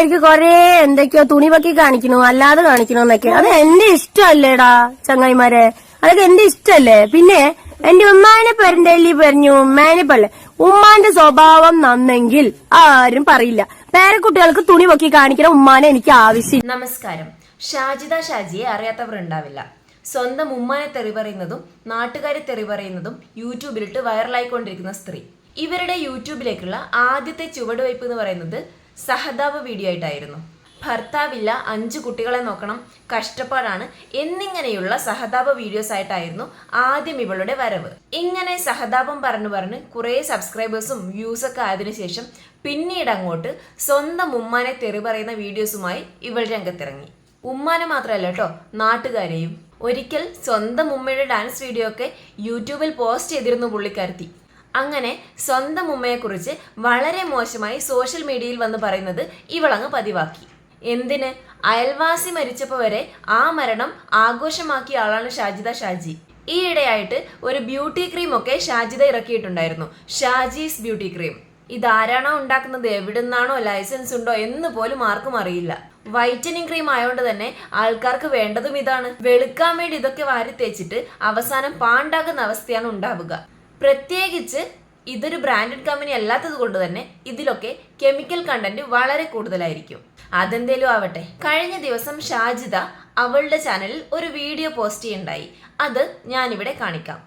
പേർക്ക് കൊറേ എന്തൊക്കെയോ തുണി പൊക്കി കാണിക്കണു അല്ലാതെ കാണിക്കണു എന്നൊക്കെ അത് എന്റെ ഇഷ്ടമല്ലേടാ ചങ്ങായിമാരെ. അതൊക്കെ എന്റെ ഇഷ്ടല്ലേ പിന്നെ എന്റെ ഉമ്മാനെ പെരണ്ടല്ലി പറഞ്ഞു ഉമ്മാനെ പല്ല ഉമ്മാന്റെ സ്വഭാവം നന്നെങ്കിൽ ആരും പറയില്ല. പേരക്കുട്ടികൾക്ക് തുണി പൊക്കി കാണിക്കണ ഉമ്മാനെ എനിക്ക് ആവശ്യം നമസ്കാരം. ഷാജിദ ഷാജിയെ അറിയാത്തവർ ഉണ്ടാവില്ല സ്വന്തം ഉമ്മാനെ തെറി പറയുന്നതും നാട്ടുകാരെ തെറി പറയുന്നതും യൂട്യൂബിലിട്ട് വൈറലായിക്കൊണ്ടിരിക്കുന്ന സ്ത്രീ. ഇവരുടെ യൂട്യൂബിലേക്കുള്ള ആദ്യത്തെ ചുവടുവയ്പ് എന്ന് പറയുന്നത് സഹതാപ വീഡിയോ ആയിട്ടായിരുന്നു. ഭർത്താവില്ല അഞ്ചു കുട്ടികളെ നോക്കണം കഷ്ടപ്പാടാണ് എന്നിങ്ങനെയുള്ള സഹതാപ വീഡിയോസ് ആയിട്ടായിരുന്നു ആദ്യം ഇവളുടെ വരവ്. ഇങ്ങനെ സഹതാപം പറഞ്ഞു പറഞ്ഞ് കുറേ സബ്സ്ക്രൈബേഴ്സും വ്യൂസ് ഒക്കെ ആയതിനു ശേഷം പിന്നീട് അങ്ങോട്ട് സ്വന്തം ഉമ്മാനെ തെറി പറയുന്ന വീഡിയോസുമായി ഇവൾ രംഗത്തിറങ്ങി. ഉമ്മാനെ മാത്രമല്ല കേട്ടോ നാട്ടുകാരെയും. ഒരിക്കൽ സ്വന്തം ഉമ്മയുടെ ഡാൻസ് വീഡിയോ ഒക്കെ യൂട്യൂബിൽ പോസ്റ്റ് ചെയ്തിരുന്നു പുള്ളിക്കാരത്തി. അങ്ങനെ സ്വന്തം ഉമ്മയെക്കുറിച്ച് വളരെ മോശമായി സോഷ്യൽ മീഡിയയിൽ വന്ന് പറയുന്നത് ഇവളങ്ങ് പതിവാക്കി. എന്തിന്? അയൽവാസി മരിച്ചപ്പോൾ വരെ ആ മരണം ആഘോഷമാക്കിയ ആളാണ് ഷാജിദ ഷാജി. ഈയിടെയായിട്ട് ഒരു ബ്യൂട്ടി ക്രീം ഒക്കെ ഷാജിദ ഇറക്കിയിട്ടുണ്ടായിരുന്നു. Shaji's beauty cream. ഇതാരാണോ ഉണ്ടാക്കുന്നത്? എവിടുന്നാണോ ലൈസൻസ് ഉണ്ടോ എന്ന് പോലും ആർക്കും അറിയില്ല. വൈറ്റനിങ് ക്രീം ആയതുകൊണ്ട് തന്നെ ആൾക്കാർക്ക് വേണ്ടതും ഇതാണ്. വെളുക്കാൻ വേണ്ടി ഇതൊക്കെ വാരി തേച്ചിട്ട് അവസാനം പാണ്ടാകുന്ന അവസ്ഥയാണ് ഉണ്ടാവുക. പ്രത്യേകിച്ച് ഇതൊരു ബ്രാൻഡഡ് കമ്പനി അല്ലാത്തത് കൊണ്ട് തന്നെ ഇതിലൊക്കെ കെമിക്കൽ കണ്ടന്റ് വളരെ കൂടുതലായിരിക്കും. അതെന്തേലും ആവട്ടെ. കഴിഞ്ഞ ദിവസം ഷാജിദ അവളുടെ ചാനലിൽ ഒരു വീഡിയോ പോസ്റ്റ് ചെയ്യുണ്ടായി. അത് ഞാനിവിടെ കാണിക്കാം.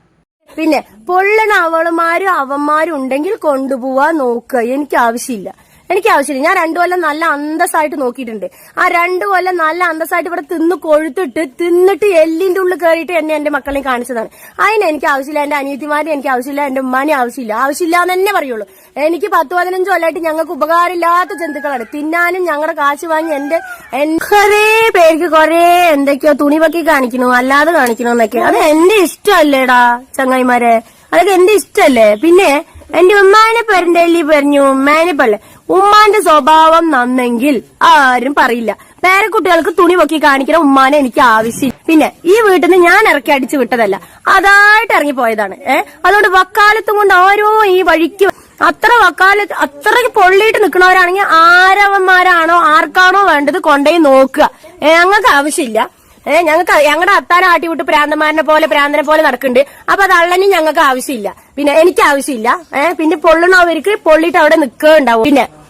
പിന്നെ പൊള്ളണ അവളുമാരും അവന്മാരും ഉണ്ടെങ്കിൽ കൊണ്ടുപോവാ നോക്കുക എനിക്ക് ആവശ്യമില്ല. എനിക്ക് ആവശ്യമില്ല. ഞാൻ രണ്ടു കൊല്ലം നല്ല അന്തസ്സായിട്ട് നോക്കിയിട്ടുണ്ട്. ആ രണ്ടു കൊല്ലം നല്ല അന്തസ്സായിട്ട് ഇവിടെ തിന്ന് കൊഴുത്തിട്ട് തിന്നിട്ട് എല്ലിന്റെ ഉള്ളിൽ കയറിയിട്ട് എന്നെ എന്റെ മക്കളെ കാണിച്ചതാണ്. അതിന് എനിക്ക് ആവശ്യമില്ല. എന്റെ അനിയത്തിമാരെ എനിക്ക് ആവശ്യമില്ല. എന്റെ ഉമ്മാനെ ആവശ്യമില്ല. ആവശ്യമില്ല എന്ന് തന്നെ പറയുള്ളൂ. എനിക്ക് പത്ത് പതിനഞ്ച് കൊല്ലമായിട്ട് ഞങ്ങൾക്ക് ഉപകാരമില്ലാത്ത ജന്തുക്കളാണ്. തിന്നാനും ഞങ്ങളുടെ കാശ് വാങ്ങി എന്റെ കുറേ പേർക്ക് കൊറേ എന്തൊക്കെയോ തുണി പൊക്കി കാണിക്കണു അല്ലാതെ കാണിക്കണു എന്നൊക്കെ. അത് എന്റെ ഇഷ്ടമല്ലേടാ ചങ്ങായിമാരെ. അതൊക്കെ എന്റെ ഇഷ്ടമല്ലേ? പിന്നെ എന്റെ ഉമ്മാനെ പെരണ്ടല്ലി പറഞ്ഞു ഉമ്മാനെ പറ ഉമ്മാന്റെ സ്വഭാവം നന്നെങ്കിൽ ആരും പറയില്ല. വേറെ കുട്ടികൾക്ക് തുണി പൊക്കി കാണിക്കണ ഉമ്മാനെ എനിക്ക് ആവശ്യം. പിന്നെ ഈ വീട്ടിൽ നിന്ന് ഞാൻ ഇറക്കി അടിച്ചു വിട്ടതല്ല. അതായിട്ട് ഇറങ്ങി പോയതാണ്. ഏഹ് അതുകൊണ്ട് വക്കാലത്തും കൊണ്ട് ഓരോ ഈ വഴിക്ക് അത്ര വക്കാലത്ത് അത്രയ്ക്ക് പൊള്ളിയിട്ട് നിൽക്കുന്നവരാണെങ്കിൽ ആരവന്മാരാണോ ആർക്കാണോ വേണ്ടത് കൊണ്ടുപോയി നോക്കുക. ഞങ്ങൾക്ക് ആവശ്യമില്ല. ഏഹ് ഞങ്ങൾക്ക് ഞങ്ങളുടെ അത്താനെ ആട്ടി വിട്ട് പ്രാന്തമാരനെ പോലെ പ്രാന്തനെ പോലെ നടക്കുന്നുണ്ട് അപ്പൊ അത് അള്ളനും ഞങ്ങൾക്ക് ആവശ്യമില്ല. പിന്നെ എനിക്ക് ആവശ്യമില്ല. ഏഹ് പിന്നെ പൊള്ളണവർക്ക് പൊള്ളിട്ട് അവിടെ നിൽക്കുകയുണ്ടാവും പിന്നെ ഏഹ്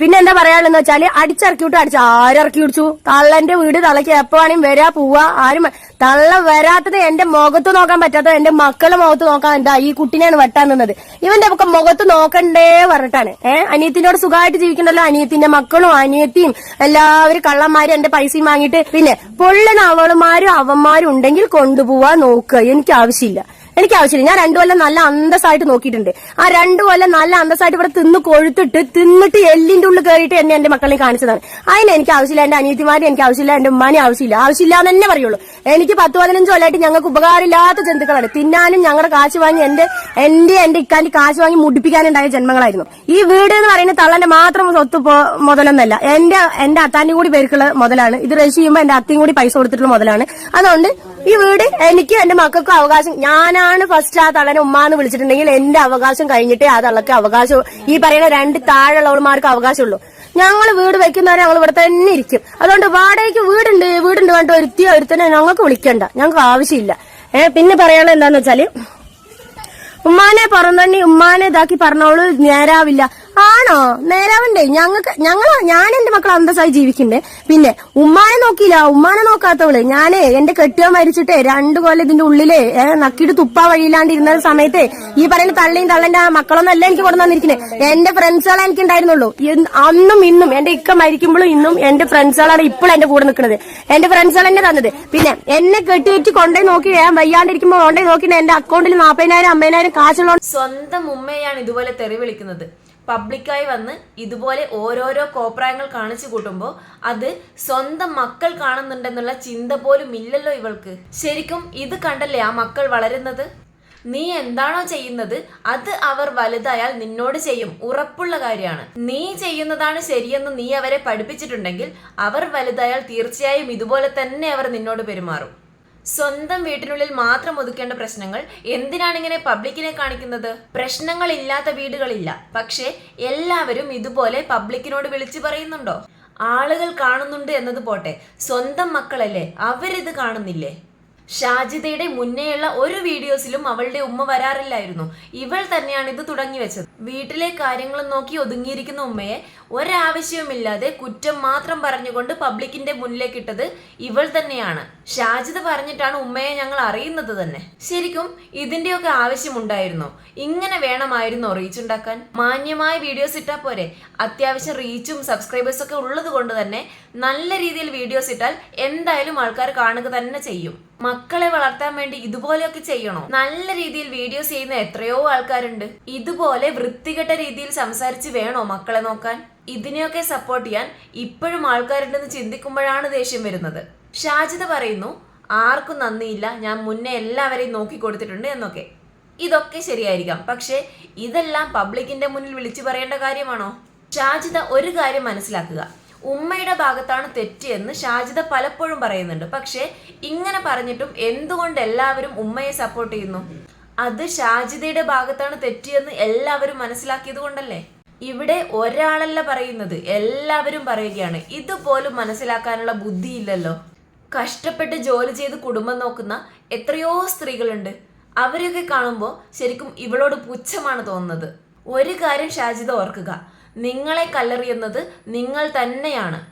പിന്നെ എന്താ പറയാനുള്ളതെന്ന് വെച്ചാൽ അടിച്ചിറക്കി വിട്ടു അടിച്ച് ആരിറക്കി വിടിച്ചു തള്ളന്റെ വീട് തള്ളക്ക് എപ്പോ വേണമെങ്കിലും വരാ പോവാ ആരും തള്ള വരാത്തത് എന്റെ മുഖത്ത് നോക്കാൻ പറ്റാത്തത് എന്റെ മക്കളുടെ മുഖത്ത് നോക്കാൻ എന്താ ഈ കുട്ടിനെയാണ് വെട്ടാൻ നിന്നത്. ഇവന്റെ ഒക്കെ മുഖത്ത് നോക്കണ്ടേ പറഞ്ഞിട്ടാണ്. ഏഹ് അനിയത്തിനോട് സുഖമായിട്ട് ജീവിക്കണ്ടല്ലോ. അനിയത്തിന്റെ മക്കളും അനിയത്തിയും എല്ലാവരും കള്ളന്മാരും എന്റെ പൈസയും വാങ്ങിയിട്ട് പിന്നെ പൊള്ളൻ അവളുമാരും അവന്മാരും ഉണ്ടെങ്കിൽ കൊണ്ടുപോവാ നോക്കുക. എനിക്ക് ആവശ്യമില്ല. എനിക്ക് ആവശ്യമില്ല ഞാൻ രണ്ടു കൊല്ലം നല്ല അന്തസ്സായിട്ട് നോക്കിയിട്ടുണ്ട്. ആ രണ്ടു കൊല്ലം നല്ല അന്തസ്സായിട്ട് ഇവിടെ തിന്ന് കൊഴുത്തിട്ട് തിന്നിട്ട് എല്ലിന്റെ ഉള്ളിൽ കയറിയിട്ട് എന്നെ എന്റെ മക്കളെ കാണിച്ചതാണ്. അതിന് എനിക്ക് ആവശ്യമില്ല എന്റെ അനിയത്തിമാരെ എനിക്ക് ആവശ്യമില്ല എന്റെ ഉമ്മാനെ ആവശ്യമില്ല. ആവശ്യമില്ല എന്ന് തന്നെ പറയുള്ളൂ. എനിക്ക് പത്ത് പതിനഞ്ച് കൊല്ലമായിട്ട് ഞങ്ങൾക്ക് ഉപകാരമില്ലാത്ത ജന്തുക്കളാണ്. തിന്നാനും ഞങ്ങളുടെ കാശ് വാങ്ങി എന്റെ എന്റെ എന്റെ ഇക്കാന്റെ കാശ് വാങ്ങി മുടിപ്പിക്കാനുണ്ടായ ജന്മങ്ങളായിരുന്നു. ഈ വീട് എന്ന് പറയുന്നത് തള്ളന്റെ മാത്രം സ്വത്ത് മുതലൊന്നല്ല. എന്റെ എന്റെ അത്താന്റെ കൂടി പേർക്കുള്ള മുതലാണ്. ഇത് രജിസ്റ്റർ ചെയ്യുമ്പോൾ എന്റെ അത്തയും കൂടി പൈസ കൊടുത്തിട്ടുള്ള മുതലാണ്. അതുകൊണ്ട് ഈ വീട് എനിക്ക് എന്റെ മക്കൾക്കും അവകാശം. ഞാനാണ് ഫസ്റ്റ് ആ തള്ളനെ ഉമ്മാന്ന് വിളിച്ചിട്ടുണ്ടെങ്കിൽ എന്റെ അവകാശം കഴിഞ്ഞിട്ടേ ആ തള്ളക്ക് അവകാശം ഈ പറയുന്ന രണ്ട് താഴെയുള്ളവന്മാർക്ക് അവകാശമുള്ളൂ ഞങ്ങൾ വീട് വെക്കുന്നവരെ ഞങ്ങൾ ഇവിടെ തന്നെ ഇരിക്കും. അതുകൊണ്ട് വാടകയ്ക്ക് വീടുണ്ട് വീടുണ്ട് കണ്ട് ഒരുത്തി ഒരുത്തനെ ഞങ്ങൾക്ക് വിളിക്കണ്ട. ഞങ്ങൾക്ക് ആവശ്യമില്ല. ഏഹ് പിന്നെ പറയാനുള്ളത് എന്താന്ന് വെച്ചാൽ ഉമ്മാനെ പുറന്തണ്ണി ഉമ്മാനെ ഇതാക്കി പറഞ്ഞോളൂ നേരാവില്ല. ആണോ? നേരാവണ്ടേ. ഞങ്ങൾക്ക് ഞങ്ങളോ ഞാൻ എന്റെ മക്കൾ അന്തസ്സായി ജീവിക്കണ്ടേ? പിന്നെ ഉമ്മാനെ നോക്കിയില്ല. ഉമ്മാനെ നോക്കാത്തവൾ. ഞാനേ എന്റെ കെട്ടിയോ മരിച്ചിട്ടേ രണ്ടു കൊല്ലം ഇതിന്റെ ഉള്ളിലെ നക്കിട്ട് തുപ്പാ വഴിയില്ലാണ്ടിരുന്ന സമയത്തെ ഈ പറയുന്ന തള്ളിയും തള്ളന്റെ മക്കളൊന്നും അല്ല എനിക്ക് കൊണ്ടു വന്നിരിക്കുന്നത് എന്റെ ഫ്രണ്ട്സുകളെ എനിക്ക് ഉണ്ടായിരുന്നുള്ളൂ അന്നും ഇന്നും എന്റെ ഇക്ക മരിക്കുമ്പോഴും ഇന്നും എന്റെ ഫ്രണ്ട്സുകളാണ് ഇപ്പോഴും എന്റെ കൂടെ നിൽക്കുന്നത്. എന്റെ ഫ്രണ്ട്സുകൾ എന്നെ തന്നത്. പിന്നെ എന്നെ കെട്ടിവെച്ച് കൊണ്ടേ നോക്കി ഞാൻ വയ്യാണ്ടിരിക്കുമ്പോൾ കൊണ്ടേ നോക്കി എന്റെ അക്കൗണ്ടിൽ നാപ്പതിനായിരം അമ്പതിനായിരം കാശുള്ള സ്വന്തം ഉമ്മയാണ് ഇതുപോലെ തെറി വിളിക്കുന്നത്. പബ്ലിക്കായി വന്ന് ഇതുപോലെ ഓരോരോ കോപ്രായങ്ങൾ കാണിച്ചു കൂട്ടുമ്പോൾ അത് സ്വന്തം മക്കൾ കാണുന്നുണ്ടെന്നുള്ള ചിന്ത പോലും ഇല്ലല്ലോ ഇവൾക്ക്. ശരിക്കും ഇത് കണ്ടല്ലേ ആ മക്കൾ വളരുന്നത്? നീ എന്താണോ ചെയ്യുന്നത് അത് അവർ വലുതായാൽ നിന്നോട് ചെയ്യും. ഉറപ്പുള്ള കാര്യമാണ്. നീ ചെയ്യുന്നതാണ് ശരിയെന്ന് നീ അവരെ പഠിപ്പിച്ചിട്ടുണ്ടെങ്കിൽ അവർ വലുതായാൽ തീർച്ചയായും ഇതുപോലെ തന്നെ അവർ നിന്നോട് പെരുമാറും. സ്വന്തം വീട്ടിനുള്ളിൽ മാത്രം ഒതുക്കേണ്ട പ്രശ്നങ്ങൾ എന്തിനാണ് ഇങ്ങനെ പബ്ലിക്കിനെ കാണിക്കുന്നത്? പ്രശ്നങ്ങൾ ഇല്ലാത്ത വീടുകളില്ല. പക്ഷേ എല്ലാവരും ഇതുപോലെ പബ്ലിക്കിനോട് വിളിച്ചു പറയുന്നുണ്ടോ? ആളുകൾ കാണുന്നുണ്ട് എന്നത് പോട്ടെ. സ്വന്തം മക്കളല്ലേ? അവരിത് കാണുന്നില്ലേ? ഷാജിദയുടെ മുന്നേയുള്ള ഒരു വീഡിയോസിലും അവളുടെ ഉമ്മ വരാറില്ലായിരുന്നു. ഇവൾ തന്നെയാണ് ഇത് തുടങ്ങി വെച്ചത് വീട്ടിലെ കാര്യങ്ങൾ നോക്കി ഒതുങ്ങിയിരിക്കുന്ന ഉമ്മയെ ഒരാവശ്യവുമില്ലാതെ കുറ്റം മാത്രം പറഞ്ഞുകൊണ്ട് പബ്ലിക്കിന്റെ മുന്നിലേക്ക് ഇട്ടത് ഇവൾ തന്നെയാണ്. ഷാജിദ പറഞ്ഞിട്ടാണ് ഉമ്മയെ ഞങ്ങൾ അറിയുന്നത് തന്നെ. ശരിക്കും ഇതിന്റെയൊക്കെ ആവശ്യമുണ്ടായിരുന്നു. ഇങ്ങനെ വേണമായിരുന്നു റീച്ച് ഉണ്ടാക്കാൻ മാന്യമായ വീഡിയോസ് ഇട്ടാൽ പോരെ. അത്യാവശ്യം റീച്ചും സബ്സ്ക്രൈബേഴ്സും ഒക്കെ ഉള്ളത് കൊണ്ട് തന്നെ നല്ല രീതിയിൽ വീഡിയോസ് ഇട്ടാൽ എന്തായാലും ആൾക്കാർ കാണുക തന്നെ ചെയ്യും. മക്കളെ വളർത്താൻ വേണ്ടി ഇതുപോലെയൊക്കെ ചെയ്യണോ? നല്ല രീതിയിൽ വീഡിയോസ് ചെയ്യുന്ന എത്രയോ ആൾക്കാരുണ്ട്. ഇതുപോലെ വൃത്തികെട്ട രീതിയിൽ സംസാരിച്ച് വേണോ മക്കളെ നോക്കാൻ? ഇതിനെയൊക്കെ സപ്പോർട്ട് ചെയ്യാൻ ഇപ്പോഴും ആൾക്കാരുണ്ടെന്ന് ചിന്തിക്കുമ്പോഴാണ് ദേഷ്യം വരുന്നത്. ഷാജിദ പറയുന്നു ആർക്കും നന്ദിയില്ല. ഞാൻ മുന്നേ എല്ലാവരെയും നോക്കി കൊടുത്തിട്ടുണ്ട് എന്നൊക്കെ. ഇതൊക്കെ ശരിയായിരിക്കാം. പക്ഷേ ഇതെല്ലാം പബ്ലിക്കിന്റെ മുന്നിൽ വിളിച്ചു പറയേണ്ട കാര്യമാണോ? ഷാജിദ ഒരു കാര്യം മനസ്സിലാക്കുക. ഉമ്മയുടെ ഭാഗത്താണ് തെറ്റ് എന്ന് ഷാജിദ പലപ്പോഴും പറയുന്നുണ്ട്. പക്ഷേ ഇങ്ങനെ പറഞ്ഞിട്ടും എന്തുകൊണ്ട് എല്ലാവരും ഉമ്മയെ സപ്പോർട്ട് ചെയ്യുന്നു? അത് ഷാജിദയുടെ ഭാഗത്താണ് തെറ്റിയെന്ന് എല്ലാവരും മനസ്സിലാക്കിയത് കൊണ്ടല്ലേ? ഇവിടെ ഒരാളല്ല പറയുന്നത് എല്ലാവരും പറയുകയാണ്. ഇതുപോലും മനസ്സിലാക്കാനുള്ള ബുദ്ധിയില്ലല്ലോ. കഷ്ടപ്പെട്ട് ജോലി ചെയ്ത് കുടുംബം നോക്കുന്ന എത്രയോ സ്ത്രീകളുണ്ട്. അവരെയൊക്കെ കാണുമ്പോൾ ശരിക്കും ഇവളോട് പുച്ഛമാണ് തോന്നുന്നത്. ഒരു കാര്യം ഷാജിദ ഓർക്കുക. നിങ്ങളെ കല്ലെറിയുന്നത് നിങ്ങൾ തന്നെയാണ്.